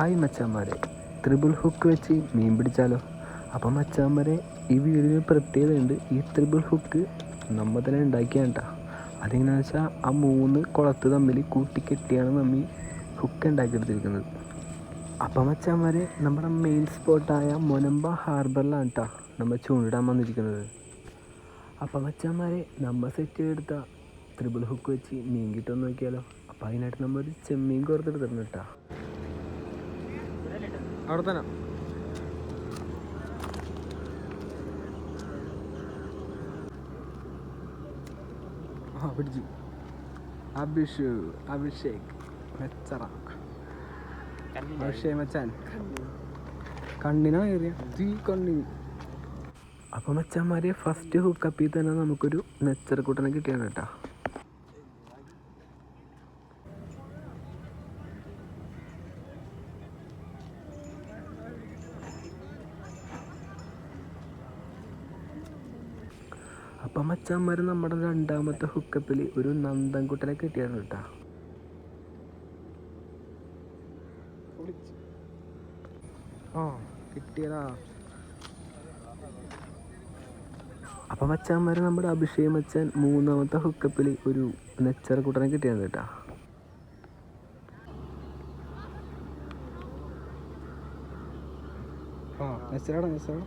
Hi മച്ചാന്മാരെ. Triple hook വെച്ച് മീൻ പിടിച്ചാലോ? അപ്പം മച്ചാന്മാരെ ഈ വീഡിയോയിൽ പ്രത്യേകതയുണ്ട്. ഈ ത്രിബിൾ ഹുക്ക് നമ്മൾ തന്നെ ഉണ്ടാക്കിയാണ് കേട്ടോ. അതെങ്ങനെയാണെന്ന് വെച്ചാൽ ആ മൂന്ന് കുളത്ത് തമ്മിൽ കൂട്ടിക്കെട്ടിയാണ് നമ്മൾ ഈ ഹുക്ക് ഉണ്ടാക്കിയെടുത്തിരിക്കുന്നത്. അപ്പം മച്ചാന്മാരെ നമ്മുടെ മെയിൻ സ്പോട്ടായ മൊനമ്പ ഹാർബറിലാണ് കേട്ടോ നമ്മൾ ചൂണ്ടിടാൻ വന്നിരിക്കുന്നത്. അപ്പം മച്ചാന്മാരെ നമ്മൾ സെറ്റ് ചെയ്തെടുത്ത ത്രിബിൾ ഹുക്ക് വെച്ച് മീൻ കിട്ടുമെന്ന് നോക്കിയാലോ? അപ്പം അതിനായിട്ട് നമ്മൾ ഒരു ചെമ്മീൻ കോർത്തെടുത്തിട്ടുണ്ട് കേട്ടോ. അവിടെ തന്നെ. ആ പിടിച്ചു. അഭിഷു അഭിഷേക് മെച്ചറ. അഭിഷേക് മച്ചാൻ. കണ്ണിനാ. കയറിയ. തീ കണ്ണിന്. അപ്പോൾ മച്ചാന്മാരെ ഫസ്റ്റ് ഹുക്കപ്പിൽ തന്നെ നമുക്കൊരു നെച്ചറക്കൂട്ടനെ കിട്ടിയാണ് കേട്ടോ. അപ്പം മച്ചാന്മാർ നമ്മുടെ രണ്ടാമത്തെ ഹുക്കപ്പിൽ ഒരു നന്ദൻകുട്ടനെ കിട്ടിയാണ് കേട്ടോ ആ കിട്ടിയതാ. അപ്പം മച്ചാന്മാർ നമ്മുടെ അഭിഷേക് മച്ചാൻ മൂന്നാമത്തെ ഹുക്കപ്പിൽ ഒരു നെച്ചറക്കുട്ടനെ കിട്ടിയാണ് കേട്ടോ ആ നെച്ചറാടാ നെച്ചറാടാ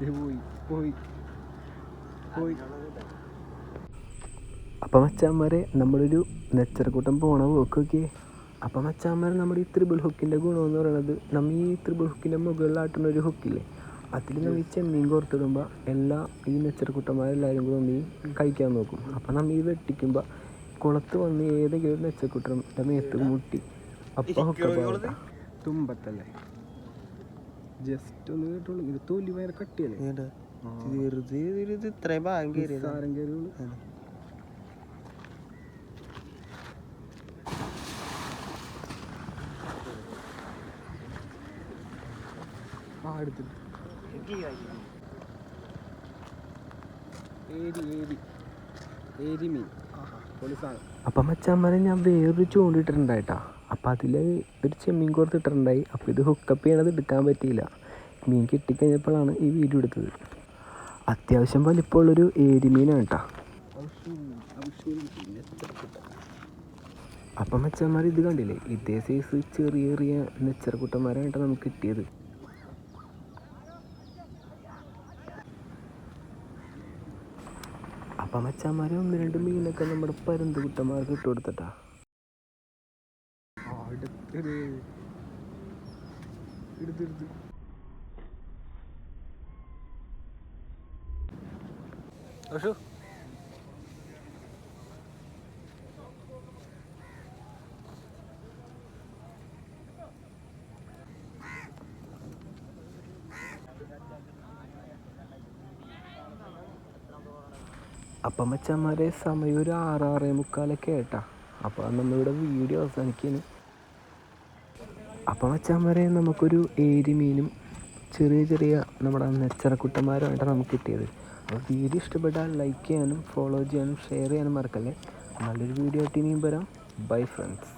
പോയി പോയി പോയി അപ്പം മച്ചാന്മാരെ നമ്മളൊരു നെച്ചറക്കൂട്ടം പോണ പോക്ക് നോക്കിയേ അപ്പം മച്ചാന്മാരെ നമ്മുടെ ഈ ത്രിബിൾ ഹുക്കിന്റെ ഗുണമെന്ന് പറയുന്നത് നമ്മൾ ഈ ത്രിബിൾ ഹുക്കിന്റെ മുകളിലാട്ടുന്ന ഒരു ഹുക്കില്ലേ അതിൽ നമ്മൾ ഈ ചെമ്മീൻ കോർത്തിടുമ്പോൾ എല്ലാ ഈ നെച്ചറക്കുട്ടന്മാരെല്ലാവരും കൂടെ നമ്മൾ ഈ കഴിക്കാൻ നോക്കും. അപ്പം നമ്മൾ ഈ വെട്ടിക്കുമ്പോൾ കുളത്ത് വന്ന് ഏതെങ്കിലും ഒരു നെച്ചക്കുട്ടന്റെ മേത്ത് മുട്ടി അപ്പം ഹുക്ക തുമ്പത്തല്ലേ? ജസ്റ്റ് ഒന്ന് കേട്ടോളൂ. ഇത് തൊലി വയറ് കട്ടിയല്ലേ വെറുതെ ഇത് ഇത്രയും ഭാഗം കയറിയുള്ളൂ ആ എടുത്തിട്ട്. ഏരി ഏരി. ഏരി മീൻ. അപ്പം മച്ചാന്മാരെ ഞാൻ വേറൊരു ചൂണ്ടിട്ടിട്ടുണ്ടായിട്ടാ. അപ്പം അതിൽ ഒരു ചെമ്മീൻ കോർത്തിട്ടുണ്ടായി അപ്പോൾ ഇത് ഹുക്കപ്പ് ചെയ്യണത് എടുക്കാൻ പറ്റിയില്ല. മീൻ കിട്ടിക്കഴിഞ്ഞപ്പോഴാണ് ഈ വീഡിയോ എടുത്തത്. അത്യാവശ്യം വലിപ്പമുള്ളൊരു ഏരി മീനാണ് കേട്ടോ അപ്പം മെച്ചന്മാർ ഇത് കണ്ടില്ലേ? ഇതേ സൈസ് ചെറിയ ചെറിയ നെച്ചറക്കുട്ടന്മാരായിട്ടാണ് നമുക്ക് കിട്ടിയത്. അപ്പം മെച്ചന്മാരെ ഒന്ന് രണ്ട് മീനൊക്കെ നമ്മുടെ പരുന്ത് കുട്ടന്മാർക്ക് ഇട്ട് കൊടുത്തിട്ടാ. എടുത്തെടുത്ത് അഷു അപ്പം മച്ചന്മാരെ സമയം ഒരു ആറാറേ മുക്കാലൊക്കെ ആയിട്ടാ. അപ്പോൾ നമ്മളിവിടെ വീഡിയോ അവസാനിക്കുന്നു അപ്പം വരെ നമുക്കൊരു ഏരി മീനും ചെറിയ ചെറിയ നമ്മുടെ നെച്ചറക്കുട്ടന്മാരുമായിട്ട് നമുക്ക് കിട്ടിയത്. അപ്പോൾ വീഡിയോ ഇഷ്ടപ്പെട്ടാൽ ലൈക്ക് ചെയ്യാനും ഫോളോ ചെയ്യാനും ഷെയർ ചെയ്യാനും മറക്കല്ലേ. നല്ലൊരു വീഡിയോ ആയിട്ട് ഇനിയും വരാം. Bye friends